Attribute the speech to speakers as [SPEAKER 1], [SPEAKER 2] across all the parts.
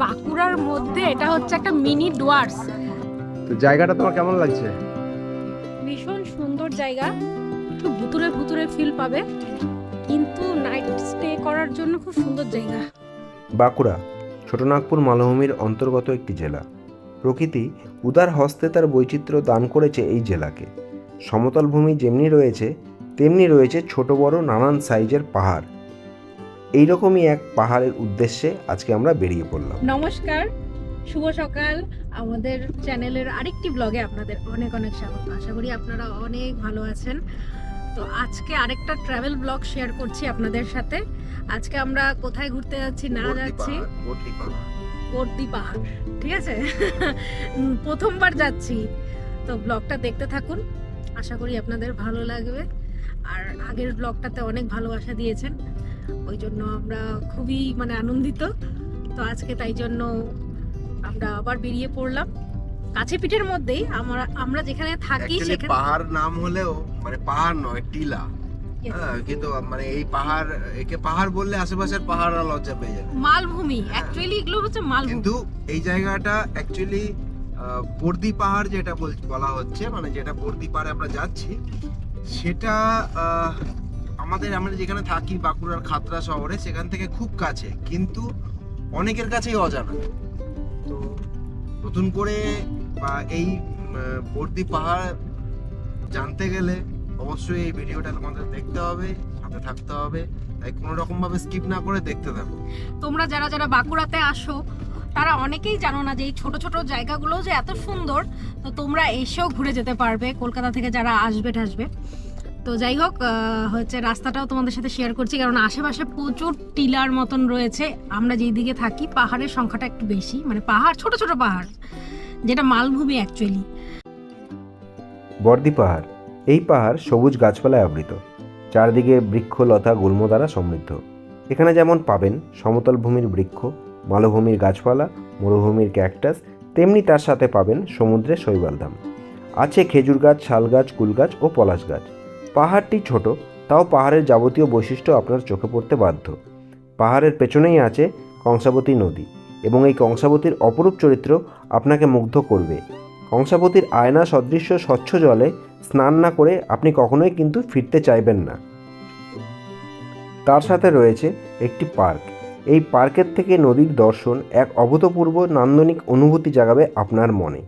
[SPEAKER 1] বাঁকুড়ার মধ্যে এটা হচ্ছে একটা মিনি ডুয়ার্স।
[SPEAKER 2] তো জায়গাটা তোমার কেমন লাগছে?
[SPEAKER 1] ভীষণ সুন্দর জায়গা। একটু ভুতুরে ভুতুরে ফিল পাবে। নাইট স্টে করার জন্য খুব সুন্দর জায়গা।
[SPEAKER 2] বাঁকুড়া ছোটনাগপুর মালভূমির অন্তর্গত একটি জেলা। প্রকৃতি উদার হস্তে তার বৈচিত্র্য দান করেছে এই জেলাকে। সমতল ভূমি যেমনি রয়েছে তেমনি রয়েছে ছোট বড় নানান সাইজের পাহাড়। এইরকমই এক পাহাড়ের উদ্দেশ্যে আজকে আমরা বেরিয়ে পড়লাম।
[SPEAKER 1] নমস্কার শুভ সকাল। আমাদের চ্যানেলের আরেকটি ব্লগে আপনাদের অনেক অনেক স্বাগত। আশা করি আপনারা অনেক ভালো আছেন। তো আজকে আরেকটা ট্রাভেল ব্লগ শেয়ার করছি আপনাদের সাথে। আজকে আমরা কোথায় ঘুরতে যাচ্ছি না যাচ্ছি? কর্দি পাহাড়। ঠিক আছে? প্রথমবার যাচ্ছি। তো ব্লগটা দেখতে থাকুন আশা করি আপনাদের ভালো লাগবে। আর আগের ব্লগটাতে অনেক ভালোবাসা দিয়েছেন ওই জন্য আমরা খুবই মানে আনন্দিত। তো আজকে তাই জন্য আমরা আবার বেরিয়ে পড়লাম। কাছে পিঠের মধ্যেই আমরা আমরা যেখানে থাকি সেখানে
[SPEAKER 3] পাহাড় নাম হলেও মানে পাহাড় নয় টিলা। হ্যাঁ কিন্তু মানে এই পাহাড় একে পাহাড় বললে আশেপাশের পাহাড়রা লজ্জা পেয়ে যাবে।
[SPEAKER 1] মালভূমি। অ্যাকচুয়ালি এগুলো হচ্ছে মালভূমি।
[SPEAKER 3] কিন্তু এই জায়গাটা অ্যাকচুয়ালি বর্দি পাহাড় যেটা বল- হচ্ছে মানে যেটা বর্দি পাহাড়ে আমরা যাচ্ছি সেটা আমাদের আমরা যেখানে থাকি বাঁকুড়ার খাতড়া শহরে সেখান থেকে খুব কাছে। কিন্তু অনেকের কাছেই অজানা। তো নতুন করে বা এই বর্দি পাহাড় জানতে গেলে অবশ্যই এই ভিডিওটা তোমাদের দেখতে হবে, সাথে থাকতে হবে। তাই কোনো রকম ভাবে স্কিপ না করে দেখতে থাকো।
[SPEAKER 1] তোমরা যারা যারা বাঁকুড়াতে আসো, তারা অনেকেই জানো না যে এই ছোট ছোট জায়গাগুলো যে এত সুন্দর, তো তোমরা এসেও ঘুরে যেতে পারবে কলকাতা থেকে যারা আসবে টাসবে তো যাই হোক হচ্ছে রাস্তাটাও তোমাদের সাথে শেয়ার করছি, কারণ আশেপাশে প্রচুর টিলার মতন রয়েছে। আমরা যেই দিকে থাকি, পাহাড়ের সংখ্যাটা একটু বেশি মানে পাহাড়, ছোট ছোট পাহাড়। যেটা মালভূমি অ্যাকচুয়ালি
[SPEAKER 2] বর্দি পাহাড়। এই পাহাড় সবুজ গাছপালায় আবৃত। চারদিকে বৃক্ষ, লতা, গুল্ম দ্বারা সমৃদ্ধ। এখানে যেমন পাবেন সমতল ভূমির বৃক্ষ, মালভূমির গাছপালা, মরুভূমির ক্যাকটাস, তেমনি তার সাথে পাবেন সমুদ্রের শৈবালধাম আছে খেজুর গাছ, শাল গাছ, কুল গাছ ও পলাশ গাছ। পাহাড়টি ছোট, তাও পাহাড়ের যাবতীয় বৈশিষ্ট্য আপনার চোখে পড়তে বাধ্য। পাহাড়ের পেছনেই আছে কংসাবতী নদী। এবং এই কংসাবতীর অপরূপ চরিত্র আপনাকে মুগ্ধ করবে। কংসাবতীর আয়না সদৃশ্য স্বচ্ছ জলে স্নান না করে আপনি কখনোই কিন্তু ফিরতে চাইবেন না। তার সাথে রয়েছে একটি পার্ক। এই পার্কের থেকে নদীর দর্শন এক অভূতপূর্ব নান্দনিক অনুভূতি জাগাবে আপনার মনে।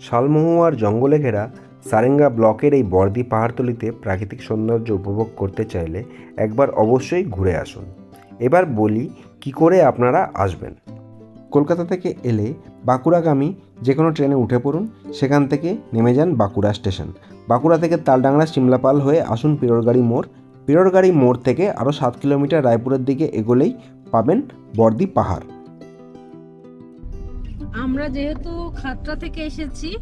[SPEAKER 2] শালমহুয়ার জঙ্গলে ঘেরা সারেঙ্গা ব্লকের এই বর্দি পাহাড়তলিতে প্রাকৃতিক সৌন্দর্য উপভোগ করতে চাইলে একবার অবশ্যই ঘুরে আসুন। এবার বলি কি করে আপনারা আসবেন। কলকাতা থেকে এলে বাঁকুড়াগামী যে কোনো ট্রেনে উঠে পড়ুন, সেখান থেকে নেমে যান বাঁকুড়া স্টেশন। বাঁকুড়া থেকে তালডাংরা সিমলাপাল হয়ে আসুন পিরোরগাড়ি মোড়। পিরোরগাড়ি মোড় থেকে আরও সাত কিলোমিটার রায়পুরের দিকে এগোলেই পাবেন বর্দি পাহাড়।
[SPEAKER 1] আমরা যেহেতু খাতড়া থেকে এসেছি,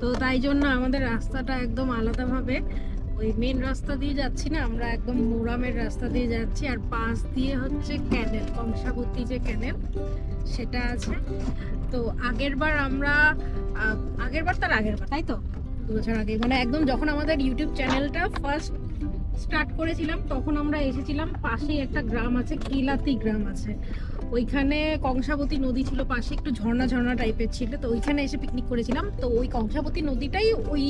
[SPEAKER 1] তো তাই জন্য আমাদের রাস্তাটা একদম আলাদাভাবে ওই মেন রাস্তা দিয়ে যাচ্ছি না, আমরা একদম মোরামের রাস্তা দিয়ে যাচ্ছি, আর পাশ দিয়ে হচ্ছে ক্যানেল কংসাবতী যে ক্যানেল সেটা আছে। তো আগের বার আমরা আগের বার তার আগের বার তাই তো? দু বছর আগে মানে একদম যখন আমাদের ইউটিউব চ্যানেলটা ফার্স্ট স্টার্ট করেছিলাম, তখন আমরা এসেছিলাম, পাশেই একটা গ্রাম আছে, কিলাতি গ্রাম আছে। ওইখানে কংসাবতী নদী ছিল পাশে, একটু ঝর্ণা ঝর্ণা টাইপের ছিল, তো ওইখানে এসে পিকনিক করেছিলাম। তো ওই কংসাবতী নদীটাই ওই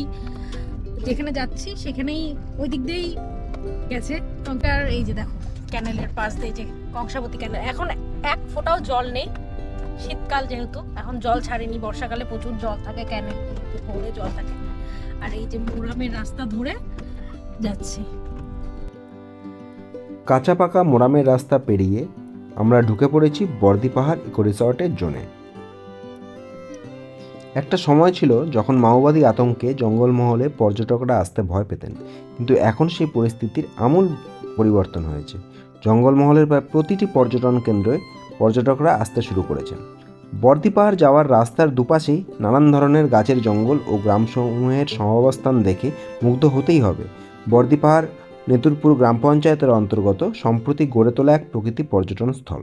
[SPEAKER 1] যেখানে যাচ্ছি সেখানেই ওই দিক দিয়েই গেছে। কঙ্কার এই যে দেখো, ক্যানেলের পাশ দিয়ে যে কংসাবতী ক্যানেল। এখন এক ফোঁটাও জল নেই, শীতকাল যেহেতু। এখন জল ছাড়েনি, বর্ষাকালে প্রচুর জল থাকে ক্যানেল ভরে জল থাকে। আর এই যে মোরামের রাস্তা ধরে যাচ্ছি।
[SPEAKER 2] কাঁচা পাকা মোরামের রাস্তা পেরিয়ে আমরা ঢুকে পড়েছি বর্দি পাহাড় ইকো রিসর্টের জোনে। একটা সময় ছিল যখন মাওবাদী আতঙ্কে জঙ্গলমহলে পর্যটকরা আসতে ভয় পেতেন, কিন্তু এখন সেই পরিস্থিতির আমূল পরিবর্তন হয়েছে। জঙ্গলমহলের প্রায় প্রতিটি পর্যটন কেন্দ্রে পর্যটকরা আসতে শুরু করেছেন। বর্দি পাহাড় যাওয়ার রাস্তার দুপাশেই নানান ধরনের গাছের জঙ্গল ও গ্রামসমূহের সহাবস্থান দেখে মুগ্ধ হতেই হবে। বর্দি পাহাড় নেতুরপুর গ্রাম পঞ্চায়েতের অন্তর্গত সম্প্রতি গড়ে তোলা এক প্রকৃতি পর্যটন স্থল।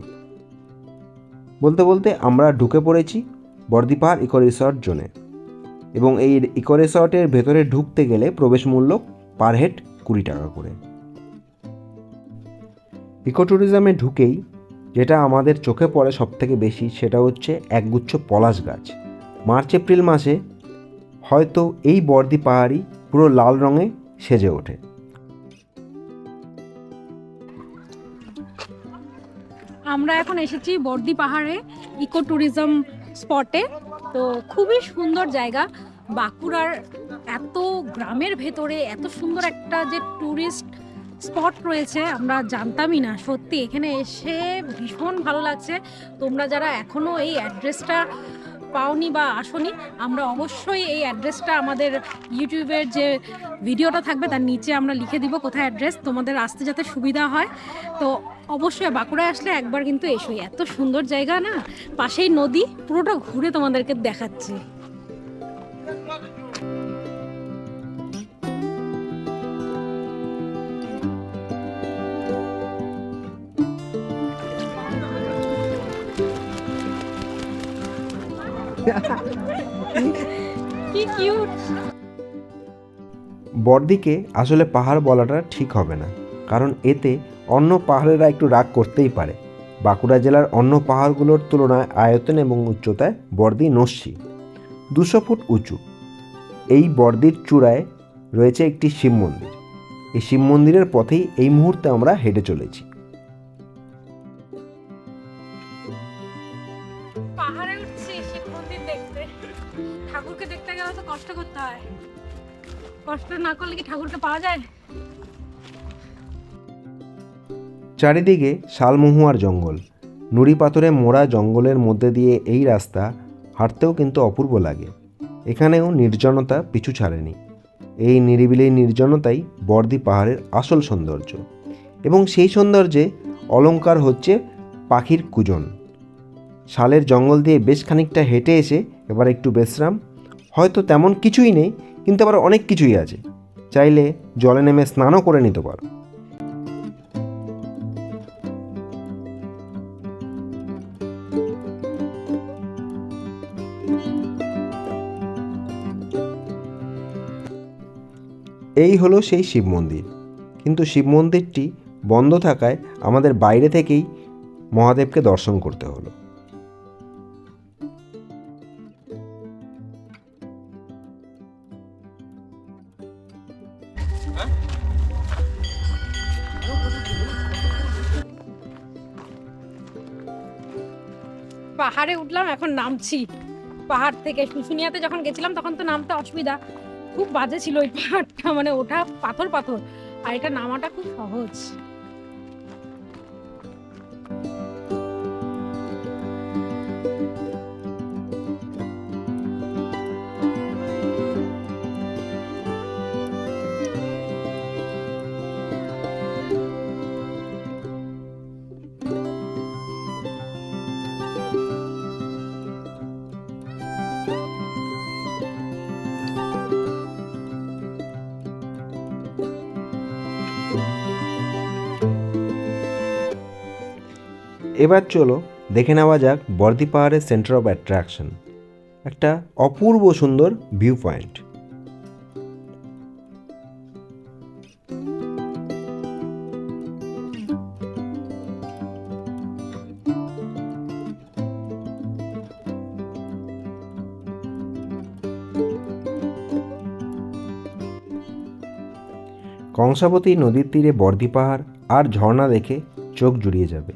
[SPEAKER 2] বলতে বলতে আমরা ঢুকে পড়েছি বর্দিপাহাড় ইকো রিসর্ট জোনে। এবং এই ইকো রিসর্টের ভেতরে ঢুকতে গেলে প্রবেশ মূল্য পার হেড কুড়ি টাকা করে। ইকো ট্যুরিজমে ঢুকেই যেটা আমাদের চোখে পড়ে সব থেকে বেশি সেটা হচ্ছে একগুচ্ছ পলাশ গাছ। মার্চ, এপ্রিল মাসে হয়তো এই বর্দি পাহাড়ি পুরো লাল রঙে সেজে ওঠে।
[SPEAKER 1] আমরা এখন এসেছি বর্দি পাহাড়ে ইকো ট্যুরিজম স্পটে তো খুবই সুন্দর জায়গা। বাঁকুড়ার এত গ্রামের ভেতরে এত সুন্দর একটা যে ট্যুরিস্ট স্পট রয়েছে, আমরা জানতামই না। সত্যি, এখানে এসে ভীষণ ভালো লাগছে। তোমরা যারা এখনও এই অ্যাড্রেসটা পাওনি বা আসনি, আমরা অবশ্যই এই অ্যাড্রেসটা আমাদের ইউটিউবের যে ভিডিওটা থাকবে, তার নিচে আমরা লিখে দিব কোথায় অ্যাড্রেস তোমাদের আসতে যাতে সুবিধা হয়। তো অবশ্যই বাঁকুড়ায় আসলে একবার কিন্তু এসোই এত সুন্দর জায়গা না, পাশেই নদী, পুরোটা ঘুরে তোমাদেরকে দেখাচ্ছি।
[SPEAKER 2] বর্দিকে আসলে পাহাড় বলাটা ঠিক হবে না, কারণ এতে অন্য পাহাড়েরা একটু রাগ করতেই পারে। বাঁকুড়া জেলার অন্য পাহাড়গুলোর তুলনায় আয়তন এবং উচ্চতায় বর্দি নস্যি। দুশো ফুট উঁচু। এই বর্দির চূড়ায় রয়েছে একটি শিব মন্দির। এই শিব মন্দিরের পথেই এই মুহূর্তে আমরা হেঁটে চলেছি।
[SPEAKER 1] কষ্ট না করলে কি ঠাকুরকে পাওয়া যায়?
[SPEAKER 2] চারিদিকে শালমহুয়ার জঙ্গল। নুড়ি পাথরে মোড়া জঙ্গলের মধ্যে দিয়ে এই রাস্তা হাঁটতেও কিন্তু অপূর্ব লাগে। এখানেও নির্জনতা পিছু ছাড়েনি। এই নিরিবিলি নির্জনতাই বর্দি পাহাড়ের আসল সৌন্দর্য। এবং সেই সৌন্দর্যে অলংকার হচ্ছে পাখির কুজন। শালের জঙ্গল দিয়ে বেশ খানিকটা হেঁটে এসে এবার একটু বিশ্রাম। হয়তো তেমন কিছুই নেই, কিন্তু আবার অনেক কিছুই আছে। চাইলে জলে নেমে স্নানও করে নিতে পারো। এই হলো সেই শিব মন্দির। কিন্তু শিব মন্দিরটি বন্ধ থাকায় আমাদের বাইরে থেকেই মহাদেবকে দর্শন করতে হলো।
[SPEAKER 1] পাহাড়ে উঠলাম, এখন নামছি। পাহাড় থেকে শুশুনিয়াতে যখন গেছিলাম, তখন তো নামতে অসুবিধা। খুব বাজে ছিল ওই পাহাড়টা মানে ওটা পাথর পাথর। আর এটা নামাটা খুব সহজ।
[SPEAKER 2] এবার চলো দেখে নেওয়া যাক বর্দি পাহাড়ের সেন্টার অফ অ্যাট্রাকশন একটা অপূর্ব সুন্দর ভিউ পয়েন্ট কংসাবতী নদীর তীরে বর্দি পাহাড় আর ঝর্ণা দেখে চোখ জুড়িয়ে যাবে।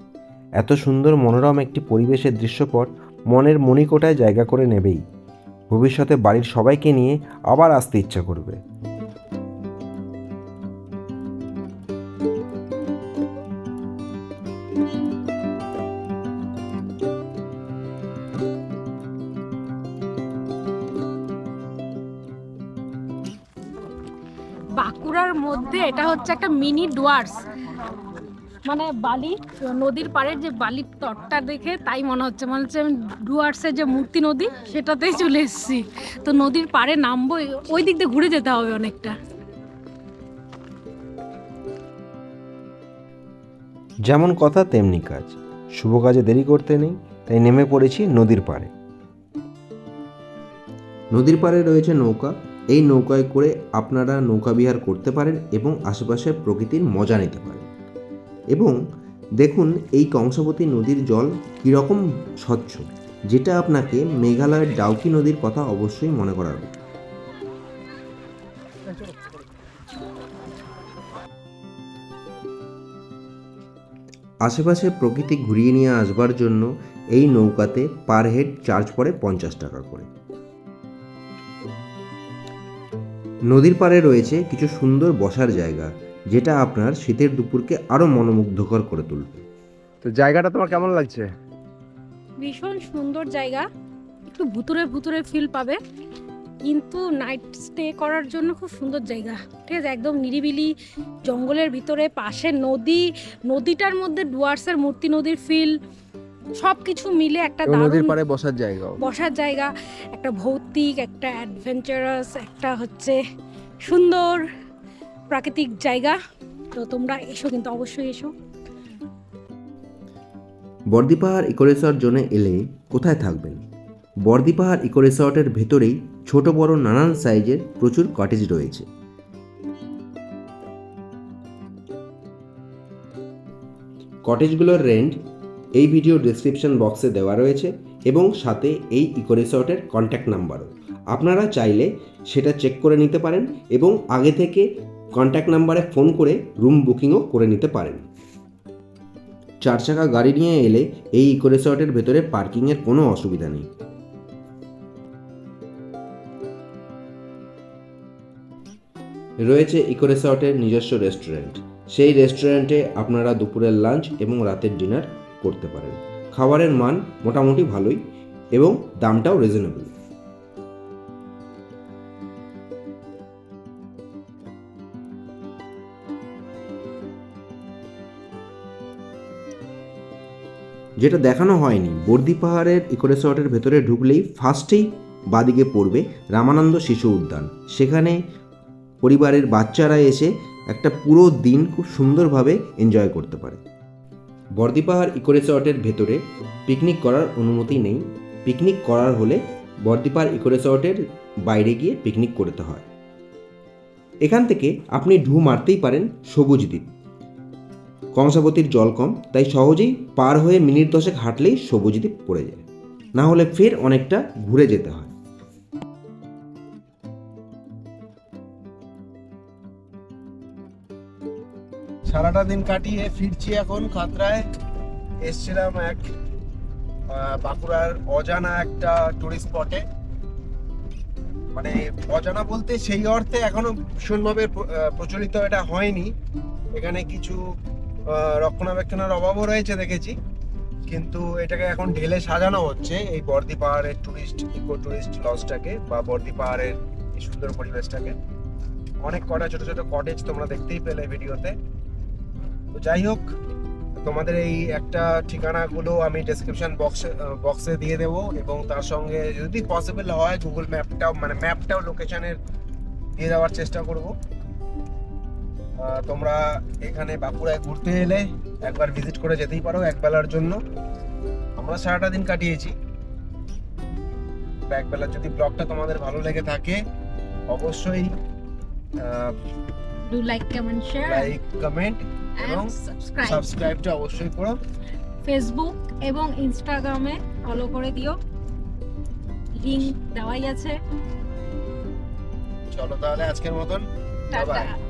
[SPEAKER 2] এত সুন্দর মনোরম একটি পরিবেশের দৃশ্যপট মনের মণিকোটায় জায়গা করে নেবেই। ভবিষ্যতে বাড়ির সবাইকে নিয়ে আবার আসতে ইচ্ছা করবে।
[SPEAKER 1] বাঁকুড়ার মধ্যে এটা হচ্ছে একটা মিনি ডুয়ার্স। মানে বালি, নদীর পাড়ের যে বালির তটটা দেখে তাই মনে হচ্ছে। মনে হচ্ছে আমি ডুয়ার্সের যে মূর্তি নদী, সেটাতেই চলে এসেছি। তো নদীর পাড়ে নামবো, ওই দিক দিয়ে ঘুরে যেতে হবে অনেকটা।
[SPEAKER 2] যেমন কথা, তেমনি কাজ। শুভ কাজে দেরি করতে নেই, তাই নেমে পড়েছি নদীর পাড়ে। নদীর পাড়ে রয়েছে নৌকা। এই নৌকায় করে আপনারা নৌকা বিহার করতে পারেন এবং আশেপাশের প্রকৃতির মজা নিতে পারেন। এবং দেখুন এই কংসাবতী নদীর জল কীরকম স্বচ্ছ, যেটা আপনাকে মেঘালয়ের ডাউকি নদীর কথা অবশ্যই মনে করাবে। আশেপাশে প্রকৃতি ঘুরিয়ে নিয়ে আসবার জন্য এই নৌকাতে পার হেড চার্জ পড়ে পঞ্চাশ টাকা করে। নদীর পাড়ে রয়েছে কিছু সুন্দর বসার জায়গা। যেটা আপনার শীতের দুপুরকে আরও মনোমুগ্ধকর করে তুলবে।
[SPEAKER 3] তো জায়গাটা তোমার কেমন লাগছে?
[SPEAKER 1] ভীষণ সুন্দর জায়গা। একটু ভুতুরে ভুতুরে ফিল পাবে। কিন্তু নাইট স্টে করার জন্য খুব সুন্দর জায়গা। ঠিক আছে একদম নিরিবিলি জঙ্গলের ভিতরে পাশে নদী নদীটার মধ্যে ডুয়ার্সের মূর্তি নদীর ফিল সব কিছু মিলে একটা
[SPEAKER 3] নদীর পাড়ে বসার জায়গা
[SPEAKER 1] বসার জায়গা একটা ভৌতিক একটা অ্যাডভেঞ্চারাস একটা হচ্ছে সুন্দর। প্রাকৃতিক জায়গা। তো তোমরা এসো কিন্তু অবশ্যই এসো।
[SPEAKER 2] বর্দি পাহাড় ইকো রিসর্ট জোনে এলে কোথায় থাকবেন? বর্দি পাহাড় ইকো রিসর্টের ভেতরেই ছোট বড় নানান সাইজের প্রচুর কটেজ রয়েছে। কটেজগুলোর রেন্ট এই ভিডিও ডিসক্রিপশন বক্সে দেওয়া রয়েছে এবং সাথে এই ইকো রিসর্টের কন্ট্যাক্ট নাম্বারও আপনারা চাইলে সেটা চেক করে নিতে পারেন এবং আগে থেকে কন্ট্যাক্ট নাম্বারে ফোন করে রুম বুকিংও করে নিতে পারেন। চার চাকা গাড়ি নিয়ে এলে এই ইকো রিসর্টের ভেতরে পার্কিংয়ের কোনো অসুবিধা নেই। রয়েছে ইকো রিসর্টের নিজস্ব রেস্টুরেন্ট সেই রেস্টুরেন্টে আপনারা দুপুরের লাঞ্চ এবং রাতের ডিনার করতে পারেন। খাবারের মান মোটামুটি ভালোই এবং দামটাও রিজনেবল যেটা দেখানো হয়নি, বর্দি পাহাড়ের ইকো রিসর্টের ভেতরে ঢুকলেই ফার্স্টেই বাদিকে পড়বে রামানন্দ শিশু উদ্যান। সেখানে পরিবারের বাচ্চারা এসে একটা পুরো দিন খুব সুন্দরভাবে এনজয় করতে পারে। বর্দি পাহাড় ইকো রিসর্টের ভেতরে পিকনিক করার অনুমতি নেই। পিকনিক করার হলে বর্দি পাহাড় ইকো রিসর্টের বাইরে গিয়ে পিকনিক করতে হয়। এখান থেকে আপনি ঢু মারতেই পারেন সবুজ দ্বীপ। কংসাবতীর জল কম, তাই সহজেই পার হয়ে মিনিট দশেক হাঁটলেই সবুজ দ্বীপ পড়ে যায়। না হলে ফের অনেকটা ঘুরে যেতে হয়।
[SPEAKER 3] সারাটা দিন কাটিয়ে ফিরছি এখন খাতরায়। এসছিলাম এক বাঁকুড়ার অজানা একটা টুরিস্ট স্পটে মানে অজানা বলতে সেই অর্থে এখনও ভীষণভাবে প্রচলিত এটা হয়নি। এখানে কিছু রক্ষণাবেক্ষণের অভাবও রয়েছে, দেখেছি। কিন্তু এটাকে এখন ঢেলে সাজানো হচ্ছে। এই বর্দি পাহাড়ের টুরিস্ট ইকো টুরিস্ট লজটাকে বা বর্দি পাহাড়ের এই সুন্দর পরিবেশটাকে। অনেক কটা ছোট ছোট কটেজ তোমরা দেখতেই পেলে ভিডিওতে। তো যাই হোক, তোমাদের এই একটা ঠিকানাগুলো আমি ডেসক্রিপশন বক্সে বক্সে দিয়ে দেবো এবং তার সঙ্গে যদি পসিবল হয় গুগল ম্যাপটাও মানে ম্যাপটাও লোকেশনের দিয়ে দেওয়ার চেষ্টা করব। তোমরা এখানে বাঁকুড়ায় ঘুরতে এলে একবার ভিজিট করে যেতেই পারো একবেলার জন্য। আমরা সারাটা দিন কাটিয়েছি। একবেলার যদি ব্লগটা তোমাদের ভালো লেগে থাকে অবশ্যই
[SPEAKER 1] do like comment share
[SPEAKER 3] like comment এবং
[SPEAKER 1] সাবস্ক্রাইব
[SPEAKER 3] সাবস্ক্রাইবটা অবশ্যই করো।
[SPEAKER 1] ফেসবুক এবং ইনস্টাগ্রামে ফলো করে দিও। লিংক দেওয়াই আছে।
[SPEAKER 3] চলো তাহলে আজকের মতন। Bye-bye.